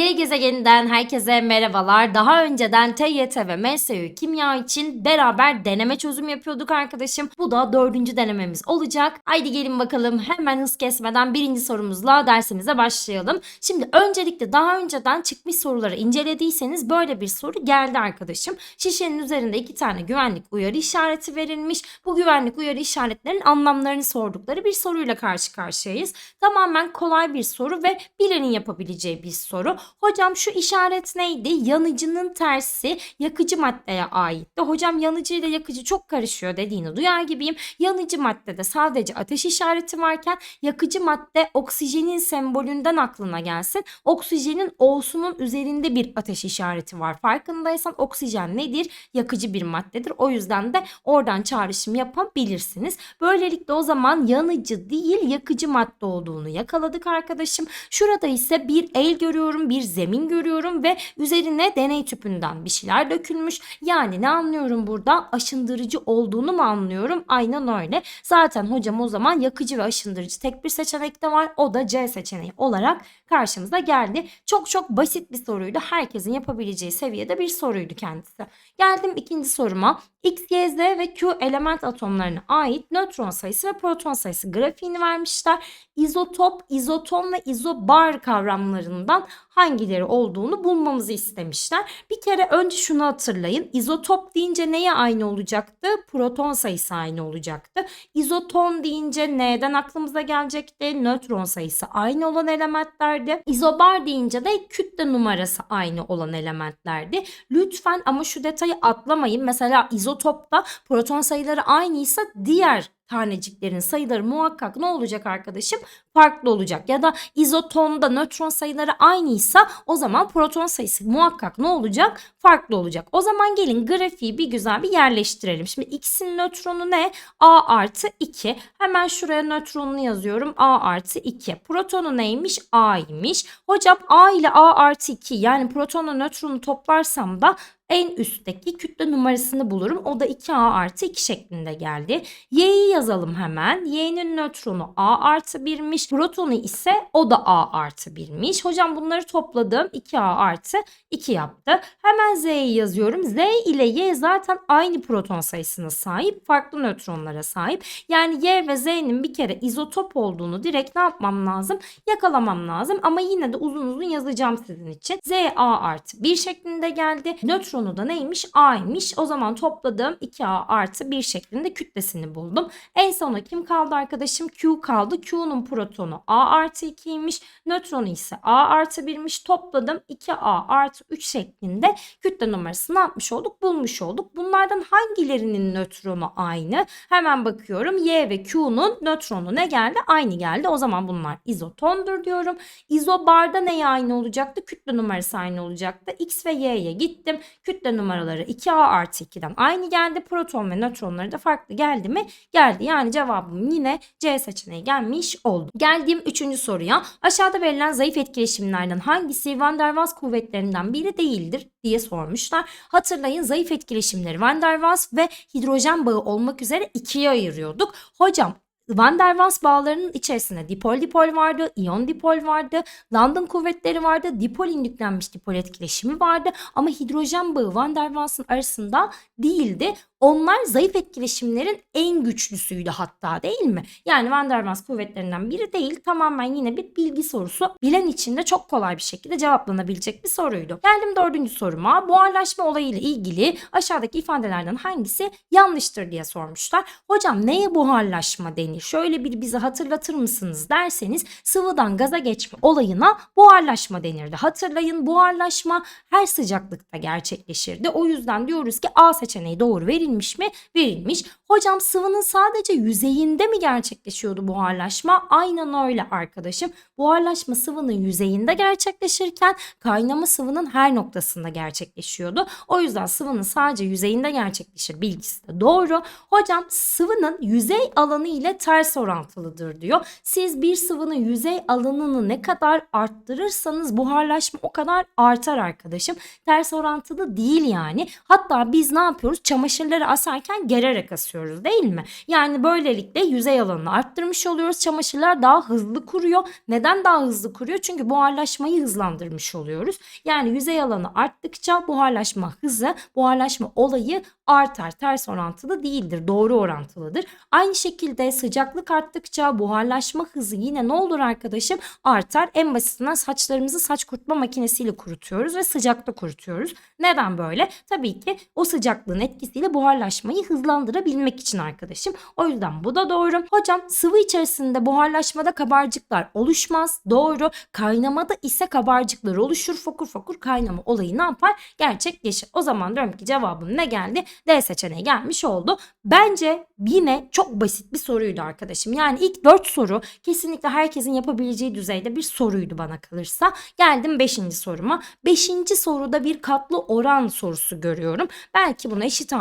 Y gezegeninden herkese merhabalar. Daha önceden TYT ve MSU kimya için beraber deneme çözüm yapıyorduk arkadaşım. Bu da dördüncü denememiz olacak. Haydi gelin bakalım hemen hız kesmeden birinci sorumuzla dersimize başlayalım. Şimdi öncelikle daha önceden çıkmış soruları incelediyseniz böyle bir soru geldi arkadaşım. Şişenin üzerinde iki tane güvenlik uyarı işareti verilmiş. Bu güvenlik uyarı işaretlerinin anlamlarını sordukları bir soruyla karşı karşıyayız. Tamamen kolay bir soru ve bilenin yapabileceği bir soru. Hocam şu işaret neydi? Yanıcının tersi yakıcı maddeye aitti. Hocam yanıcı ile yakıcı çok karışıyor dediğini duyar gibiyim. Yanıcı maddede sadece ateş işareti varken yakıcı madde oksijenin sembolünden aklına gelsin. Oksijenin O'sunun üzerinde bir ateş işareti var. Farkındaysan oksijen nedir? Yakıcı bir maddedir. O yüzden de oradan çağrışım yapabilirsiniz. Böylelikle o zaman yanıcı değil yakıcı madde olduğunu yakaladık arkadaşım. Şurada ise bir el görüyorum, bir zemin görüyorum ve üzerine deney tüpünden bir şeyler dökülmüş. Yani ne anlıyorum burada? Aşındırıcı olduğunu mu anlıyorum? Aynen öyle. Zaten hocam o zaman yakıcı ve aşındırıcı tek bir seçenek de var. O da C seçeneği olarak karşımıza geldi. Çok çok basit bir soruydu. Herkesin yapabileceği seviyede bir soruydu kendisi. Geldim ikinci soruma. X, Y, Z ve Q element atomlarına ait nötron sayısı ve proton sayısı grafiğini vermişler. İzotop, izoton ve izobar kavramlarından hangileri olduğunu bulmamızı istemişler. Bir kere önce şunu hatırlayın. İzotop deyince neye aynı olacaktı? Proton sayısı aynı olacaktı. İzoton deyince neden aklımıza gelecekti? Nötron sayısı aynı olan elementlerdi. İzobar deyince de kütle numarası aynı olan elementlerdi. Lütfen ama şu detayı atlamayın. Mesela izotopta proton sayıları aynıysa diğer taneciklerin sayıları muhakkak ne olacak arkadaşım? Farklı olacak. Ya da izotonda nötron sayıları aynıysa o zaman proton sayısı muhakkak ne olacak? Farklı olacak. O zaman gelin grafiği bir güzel bir yerleştirelim. Şimdi x'in nötronu ne? A artı 2. Hemen şuraya nötronunu yazıyorum. A artı 2. Protonu neymiş? A'ymış. Hocam A ile A artı 2 yani protonla nötronu toplarsam da en üstteki kütle numarasını bulurum. O da 2A artı 2 şeklinde geldi. Y'yi yazalım hemen. Y'nin nötronu A artı 1'miş. Protonu ise o da A artı 1'miş. Hocam bunları topladım. 2A artı 2 yaptı. Hemen Z'yi yazıyorum. Z ile Y zaten aynı proton sayısına sahip. Farklı nötronlara sahip. Yani Y ve Z'nin bir kere izotop olduğunu direkt ne yapmam lazım? Yakalamam lazım. Ama yine de uzun uzun yazacağım sizin için. Z A artı 1 şeklinde geldi. Nötron Nötronu da neymiş? A'ymış. O zaman topladım 2A artı 1 şeklinde kütlesini buldum. En sona kim kaldı arkadaşım? Q kaldı. Q'nun protonu A artı 2'ymiş. Nötronu ise A artı 1'miş. Topladım 2A artı 3 şeklinde kütle numarasını yapmış olduk? Bulmuş olduk. Bunlardan hangilerinin nötronu aynı? Hemen bakıyorum. Y ve Q'nun nötronu ne geldi? Aynı geldi. O zaman bunlar izotondur diyorum. İzobarda neye aynı olacaktı? Kütle numarası aynı olacaktı. X ve Y'ye gittim. Kütle numaraları 2A artı 2'den aynı geldi. Proton ve nötronları da farklı geldi mi? Geldi. Yani cevabım yine C seçeneği gelmiş oldu. Geldiğim üçüncü soruya. Aşağıda verilen zayıf etkileşimlerden hangisi Van der Waals kuvvetlerinden biri değildir diye sormuşlar. Hatırlayın zayıf etkileşimleri Van der Waals ve hidrojen bağı olmak üzere ikiye ayırıyorduk. Hocam Van der Waals bağlarının içerisinde dipol dipol vardı, iyon dipol vardı, London kuvvetleri vardı, dipol yüklenmiş dipol etkileşimi vardı ama hidrojen bağı Van der Waals'ın arasında değildi. Onlar zayıf etkileşimlerin en güçlüsüydü hatta değil mi? Yani Van der Waals kuvvetlerinden biri değil tamamen yine bir bilgi sorusu. Bilen için de çok kolay bir şekilde cevaplanabilecek bir soruydu. Geldim dördüncü soruma. Buharlaşma olayıyla ilgili aşağıdaki ifadelerden hangisi yanlıştır diye sormuşlar. Hocam neye buharlaşma denir? Şöyle bir bize hatırlatır mısınız derseniz sıvıdan gaza geçme olayına buharlaşma denirdi. Hatırlayın buharlaşma her sıcaklıkta gerçekleşirdi. O yüzden diyoruz ki A seçeneği doğru verilmiş mi? Verilmiş. Hocam sıvının sadece yüzeyinde mi gerçekleşiyordu buharlaşma? Aynen öyle arkadaşım. Buharlaşma sıvının yüzeyinde gerçekleşirken kaynama sıvının her noktasında gerçekleşiyordu. O yüzden sıvının sadece yüzeyinde gerçekleşir bilgisi de doğru. Hocam sıvının yüzey alanı ile ters orantılıdır diyor. Siz bir sıvının yüzey alanını ne kadar arttırırsanız buharlaşma o kadar artar arkadaşım. Ters orantılı değil yani. Hatta biz ne yapıyoruz? Çamaşırları ileri asarken gererek asıyoruz değil mi? Yani böylelikle yüzey alanını arttırmış oluyoruz. Çamaşırlar daha hızlı kuruyor. Neden daha hızlı kuruyor? Çünkü buharlaşmayı hızlandırmış oluyoruz. Yani yüzey alanı arttıkça buharlaşma hızı, buharlaşma olayı artar. Ters orantılı değildir. Doğru orantılıdır. Aynı şekilde sıcaklık arttıkça buharlaşma hızı yine ne olur arkadaşım? Artar. En basitinden saçlarımızı saç kurutma makinesiyle kurutuyoruz ve sıcakta kurutuyoruz. Neden böyle? Tabii ki o sıcaklığın etkisiyle buharlaşmayı hızlandırabilmek için arkadaşım. O yüzden bu da doğru. Hocam sıvı içerisinde buharlaşmada kabarcıklar oluşmaz. Doğru. Kaynamada ise kabarcıklar oluşur. Fokur fokur kaynama olayı ne yapar? Gerçekleşir. O zaman diyorum ki cevabım ne geldi? D seçeneği gelmiş oldu. Bence yine çok basit bir soruydu arkadaşım. Yani ilk 4 soru kesinlikle herkesin yapabileceği düzeyde bir soruydu bana kalırsa. Geldim 5. soruma. 5. soruda bir katlı oran sorusu görüyorum. Belki bunu eşit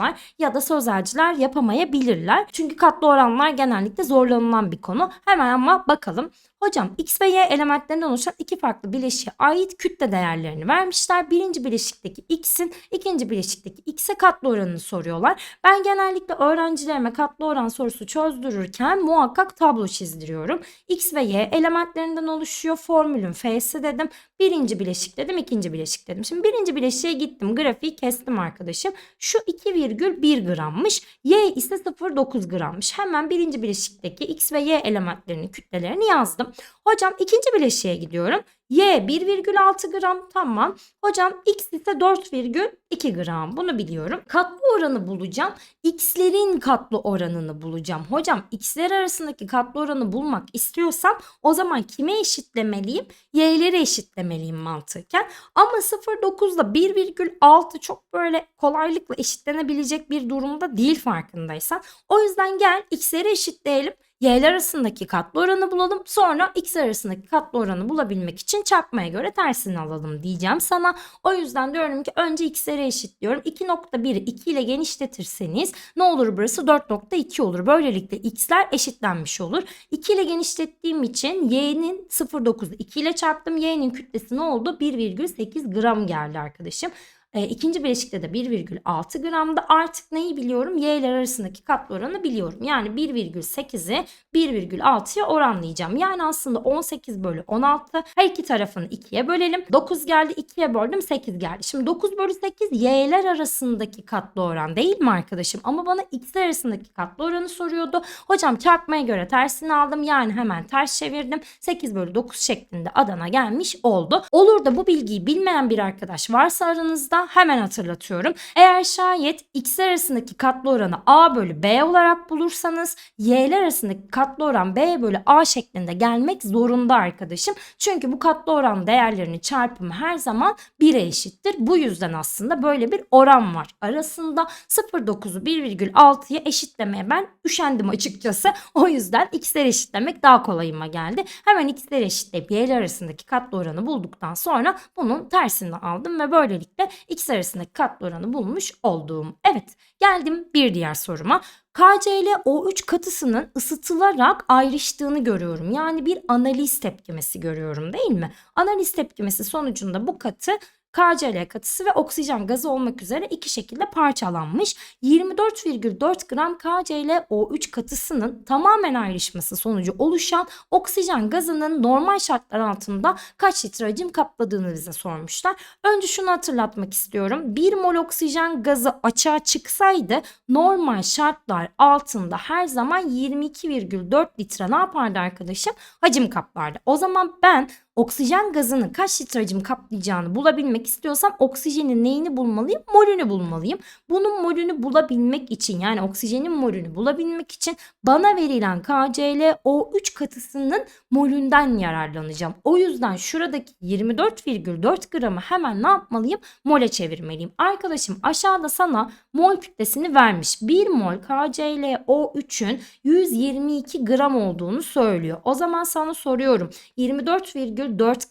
ağırlıkçılar ya da sözelciler yapamayabilirler. Çünkü katlı oranlar genellikle zorlanılan bir konu. Hemen ama bakalım. Hocam X ve Y elementlerinden oluşan iki farklı bileşiğe ait kütle değerlerini vermişler. Birinci bileşikteki X'in ikinci bileşikteki X'e katlı oranını soruyorlar. Ben genellikle öğrencilerime katlı oran sorusu çözdürürken muhakkak tablo çizdiriyorum. X ve Y elementlerinden oluşuyor. Formülün F'si dedim. Birinci bileşik dedim, ikinci bileşik dedim. Şimdi birinci bileşiğe gittim. Grafiği kestim arkadaşım. Şu 2,1 grammış. Y ise 0,9 grammış. Hemen birinci bileşikteki X ve Y elementlerinin kütlelerini yazdım. Hocam ikinci bileşiğe gidiyorum. Y 1,6 gram tamam. Hocam X ise 4,2 gram bunu biliyorum. Katlı oranı bulacağım. X'lerin katlı oranını bulacağım. Hocam X'ler arasındaki katlı oranı bulmak istiyorsam o zaman kime eşitlemeliyim? Y'leri eşitlemeliyim mantıken. Ama 0,9 ile 1,6 çok böyle kolaylıkla eşitlenebilecek bir durumda değil farkındaysan. O yüzden gel X'leri eşitleyelim. Y'ler arasındaki katlı oranı bulalım. Sonra X arasındaki katlı oranı bulabilmek için çarpmaya göre tersini alalım diyeceğim sana. O yüzden diyorum ki önce X'leri eşitliyorum. 2.1'i 2 ile genişletirseniz ne olur burası 4.2 olur. Böylelikle X'ler eşitlenmiş olur. 2 ile genişlettiğim için Y'nin 0.9'u 2 ile çarptım. Y'nin kütlesi ne oldu? 1,8 gram geldi arkadaşım. E, ikinci bileşikte de 1,6 gramda artık neyi biliyorum? Y'ler arasındaki katlı oranı biliyorum. Yani 1,8'i 1,6'ya oranlayacağım. Yani aslında 18 bölü 16. Her iki tarafını 2'ye bölelim. 9 geldi 2'ye böldüm 8 geldi. Şimdi 9 bölü 8 Y'ler arasındaki katlı oran değil mi arkadaşım? Ama bana X'ler arasındaki katlı oranı soruyordu. Hocam çarpmaya göre tersini aldım. Yani hemen ters çevirdim. 8 bölü 9 şeklinde Adana gelmiş oldu. Olur da bu bilgiyi bilmeyen bir arkadaş varsa aranızda hemen hatırlatıyorum. Eğer şayet X'ler arasındaki katlı oranı A bölü B olarak bulursanız Y'ler arasındaki katlı oran B bölü A şeklinde gelmek zorunda arkadaşım. Çünkü bu katlı oran değerlerinin çarpımı her zaman 1'e eşittir. Bu yüzden aslında böyle bir oran var. Arasında 0.9'u 1,6'ya eşitlemeye ben üşendim açıkçası. O yüzden x'leri eşitlemek daha kolayıma geldi. Hemen x'leri eşitleyip y'ler arasındaki katlı oranı bulduktan sonra bunun tersini aldım ve böylelikle x arasındaki katlı oranı bulmuş oldum. Evet geldim bir diğer soruma. KCl O3 katısının ısıtılarak ayrıştığını görüyorum. Yani bir analiz tepkimesi görüyorum değil mi? Analiz tepkimesi sonucunda bu katı KCl katısı ve oksijen gazı olmak üzere iki şekilde parçalanmış. 24,4 gram KClO3 katısının tamamen ayrışması sonucu oluşan oksijen gazının normal şartlar altında kaç litre hacim kapladığını bize sormuşlar. Önce şunu hatırlatmak istiyorum. 1 mol oksijen gazı açığa çıksaydı normal şartlar altında her zaman 22,4 litre ne yapardı arkadaşım? Hacim kaplardı. O zaman ben oksijen gazının kaç litre hacim kaplayacağını bulabilmek istiyorsam oksijenin neyini bulmalıyım? Molünü bulmalıyım. Bunun molünü bulabilmek için yani oksijenin molünü bulabilmek için bana verilen KClO3 katısının molünden yararlanacağım. O yüzden şuradaki 24,4 gramı hemen ne yapmalıyım? Mole çevirmeliyim. Arkadaşım aşağıda sana mol kütlesini vermiş. 1 mol KClO3'ün 122 gram olduğunu söylüyor. O zaman sana soruyorum. 24,4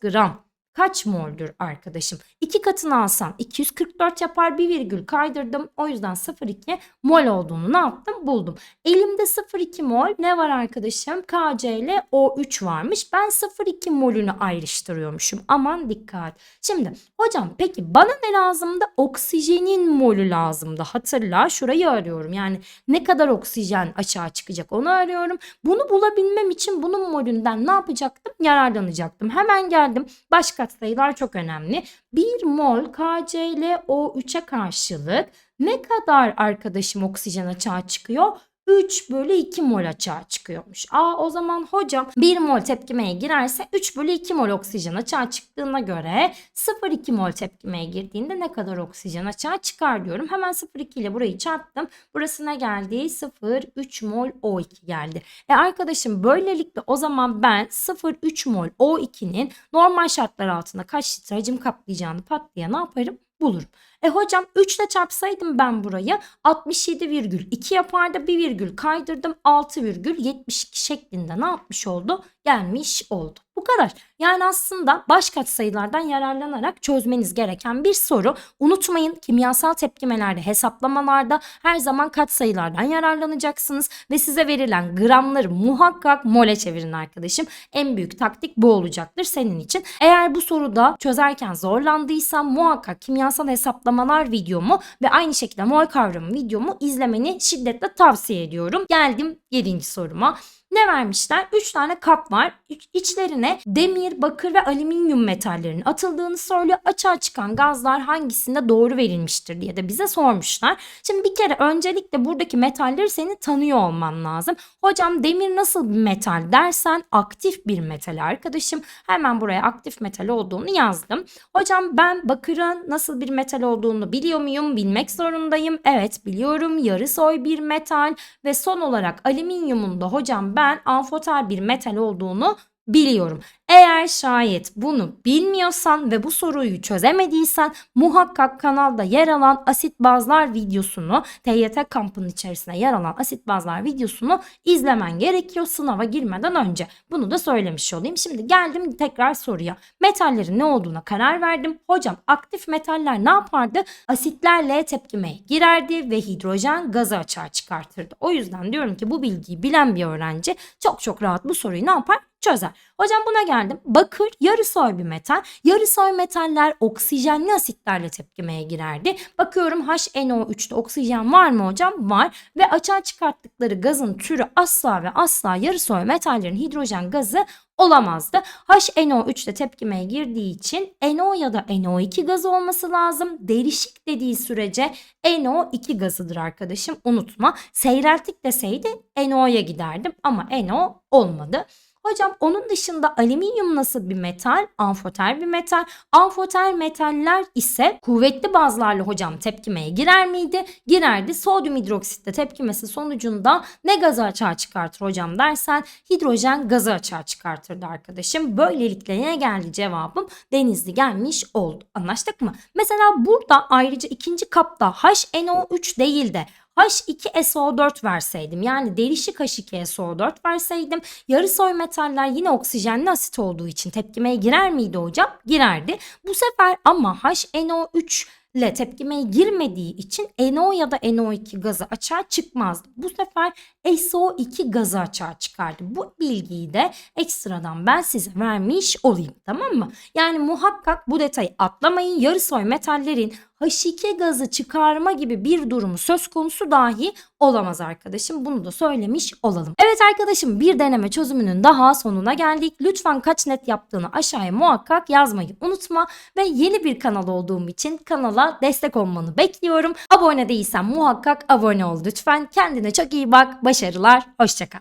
gram kaç moldür arkadaşım? 2 katını alsam 244 yapar bir virgül kaydırdım. O yüzden 0,2 mol olduğunu ne yaptım? Buldum. Elimde 0,2 mol ne var arkadaşım? KC ile O3 varmış. Ben 0,2 molünü ayrıştırıyormuşum. Aman dikkat. Şimdi hocam peki bana ne lazımdı? Oksijenin molü lazımdı. Hatırla şurayı arıyorum. Yani ne kadar oksijen açığa çıkacak onu arıyorum. Bunu bulabilmem için bunun molünden ne yapacaktım? Yararlanacaktım. Hemen geldim. Baş katsayılar çok önemli. 1 mol KC ile O3'e karşılık ne kadar arkadaşım oksijen açığa çıkıyor? 3 bölü 2 mol açığa çıkıyormuş. Aa o zaman hocam 1 mol tepkimeye girerse 3 bölü 2 mol oksijen açığa çıktığına göre 0,2 mol tepkimeye girdiğinde ne kadar oksijen açığa çıkar diyorum. Hemen 0,2 ile burayı çarptım. Burası ne geldi? 0,3 mol O2 geldi. E arkadaşım böylelikle o zaman ben 0,3 mol O2'nin normal şartlar altında kaç litre hacim kaplayacağını pat diye ne yaparım? Bulurum. E hocam 3 ile çarpsaydım ben burayı 67,2 yapardı. Bir virgül kaydırdım 6,72 şeklinde ne yapmış oldu? Gelmiş oldu. Bu kadar. Yani aslında baş katsayılardan yararlanarak çözmeniz gereken bir soru. Unutmayın kimyasal tepkimelerde, hesaplamalarda her zaman katsayılardan yararlanacaksınız ve size verilen gramları muhakkak mole çevirin arkadaşım. En büyük taktik bu olacaktır senin için. Eğer bu soruda çözerken zorlandıysan muhakkak kimyasal hesaplamalar videomu ve aynı şekilde mol kavramı videomu izlemeni şiddetle tavsiye ediyorum. Geldim 7. soruma. Ne vermişler? 3 tane kap var. İç- İçlerine demir, bakır ve alüminyum metallerinin atıldığını söylüyor. Açığa çıkan gazlar hangisinde doğru verilmiştir diye de bize sormuşlar. Şimdi bir kere öncelikle buradaki metalleri senin tanıyor olman lazım. Hocam demir nasıl bir metal dersen aktif bir metal arkadaşım. Hemen buraya aktif metal olduğunu yazdım. Hocam ben bakırın nasıl bir metal olduğunu biliyor muyum? Bilmek zorundayım. Evet biliyorum. Yarı soy bir metal ve son olarak alüminyumun da hocam ben amfoter bir metal olduğunu biliyorum. Eğer şayet bunu bilmiyorsan ve bu soruyu çözemediysen muhakkak kanalda yer alan asit bazlar videosunu TYT kampının içerisinde yer alan asit bazlar videosunu izlemen gerekiyor sınava girmeden önce. Bunu da söylemiş olayım. Şimdi geldim tekrar soruya. Metallerin ne olduğuna karar verdim. Hocam aktif metaller ne yapardı? Asitlerle tepkimeye girerdi ve hidrojen gazı açığa çıkartırdı. O yüzden diyorum ki bu bilgiyi bilen bir öğrenci çok çok rahat bu soruyu ne yapar? çözer. Hocam buna geldim. Bakır yarı soy bir metal. Yarı soy metaller oksijenli asitlerle tepkimeye girerdi. Bakıyorum HNO3'te oksijen var mı hocam? Var. Ve açığa çıkarttıkları gazın türü asla ve asla yarı soy metallerin hidrojen gazı olamazdı. HNO3'te tepkimeye girdiği için NO ya da NO2 gazı olması lazım. Derişik dediği sürece NO2 gazıdır arkadaşım. Unutma. Seyreltik deseydi NO'ya giderdim ama NO olmadı. Hocam onun dışında alüminyum nasıl bir metal? Amfoter bir metal. Amfoter metaller ise kuvvetli bazlarla hocam tepkimeye girer miydi? Girerdi. Sodyum hidroksitle tepkimesi sonucunda ne gazı açığa çıkartır hocam dersen hidrojen gazı açığa çıkartırdı arkadaşım. Böylelikle ne geldi cevabım? Denizli gelmiş oldu. Anlaştık mı? Mesela burada ayrıca ikinci kapta HNO3 değil de H2SO4 verseydim yani derişik H2SO4 verseydim yarı soy metaller yine oksijenli asit olduğu için tepkimeye girer miydi hocam? Girerdi. Bu sefer ama HNO3 ile tepkimeye girmediği için NO ya da NO2 gazı açığa çıkmazdı. Bu sefer SO2 gazı açığa çıkardı. Bu bilgiyi de ekstradan ben size vermiş olayım tamam mı? Yani muhakkak bu detayı atlamayın. Yarı soy metallerin H2 gazı çıkarma gibi bir durumu söz konusu dahi olamaz arkadaşım. Bunu da söylemiş olalım. Evet arkadaşım bir deneme çözümünün daha sonuna geldik. Lütfen kaç net yaptığını aşağıya muhakkak yazmayı unutma. Ve yeni bir kanal olduğum için kanala destek olmanı bekliyorum. Abone değilsen muhakkak abone ol lütfen. Kendine çok iyi bak. Başarılar. Hoşçakal.